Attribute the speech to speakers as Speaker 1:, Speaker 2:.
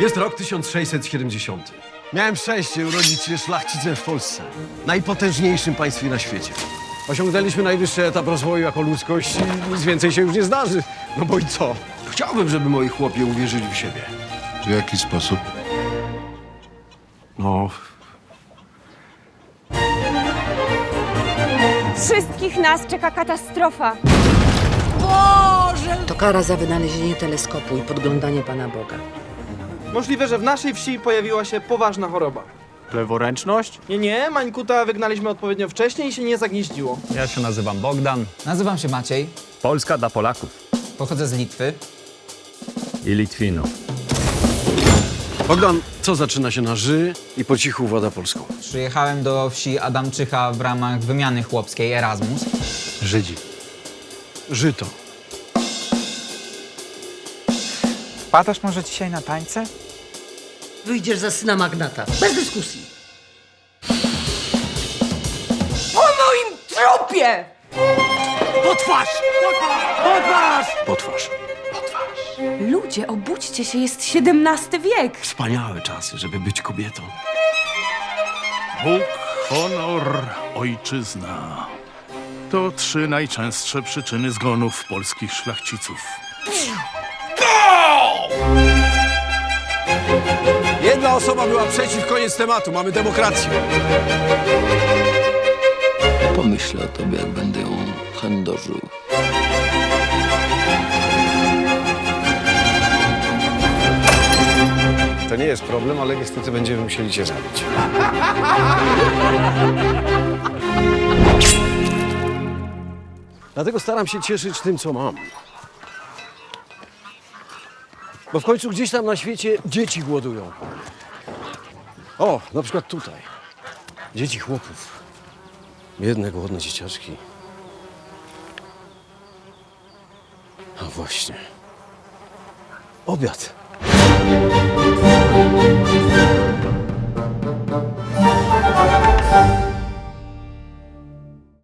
Speaker 1: Jest rok 1670. Miałem szczęście urodzić się szlachcicem w Polsce. Najpotężniejszym państwie na świecie. Osiągnęliśmy najwyższy etap rozwoju jako ludzkość i nic więcej się już nie zdarzy. No bo i co? Chciałbym, żeby moi chłopie uwierzyli w siebie.
Speaker 2: W jaki sposób?
Speaker 1: No,
Speaker 3: Wszystkich nas czeka katastrofa.
Speaker 4: To kara za wynalezienie teleskopu i podglądanie Pana Boga.
Speaker 5: Możliwe, że w naszej wsi pojawiła się poważna choroba.
Speaker 6: Leworęczność?
Speaker 5: Nie, nie, Mańkuta wygnaliśmy odpowiednio wcześniej i się nie zagnieździło.
Speaker 6: Ja się nazywam Bogdan.
Speaker 7: Nazywam się Maciej,
Speaker 6: Polska dla Polaków
Speaker 7: pochodzę z Litwy.
Speaker 6: i Litwinów.
Speaker 1: Bogdan, co zaczyna się na ży i po cichu włada Polską?
Speaker 7: Przyjechałem do wsi Adamczycha w ramach wymiany chłopskiej Erasmus.
Speaker 1: Żydzi. Żyto.
Speaker 8: Padasz może dzisiaj na tańce?
Speaker 4: Wyjdziesz za syna magnata. Bez dyskusji.
Speaker 3: Po moim trupie!
Speaker 1: Potwarz! Potwarz! Potwarz.
Speaker 3: Ludzie, obudźcie się, jest XVII wiek.
Speaker 1: Wspaniałe czasy, żeby być kobietą.
Speaker 2: Bóg, honor, ojczyzna. To trzy najczęstsze przyczyny zgonów polskich szlachciców.
Speaker 1: Jedna osoba była przeciw, koniec tematu. Mamy demokrację.
Speaker 9: Pomyślę o tobie, jak będę ją chędożył.
Speaker 1: To nie jest problem, ale niestety będziemy musieli cię zabić. Dlatego staram się cieszyć tym, co mam. Bo w końcu gdzieś tam na świecie dzieci głodują. O, na przykład tutaj. Dzieci chłopów. Biedne, głodne dzieciaczki. A właśnie. Obiad.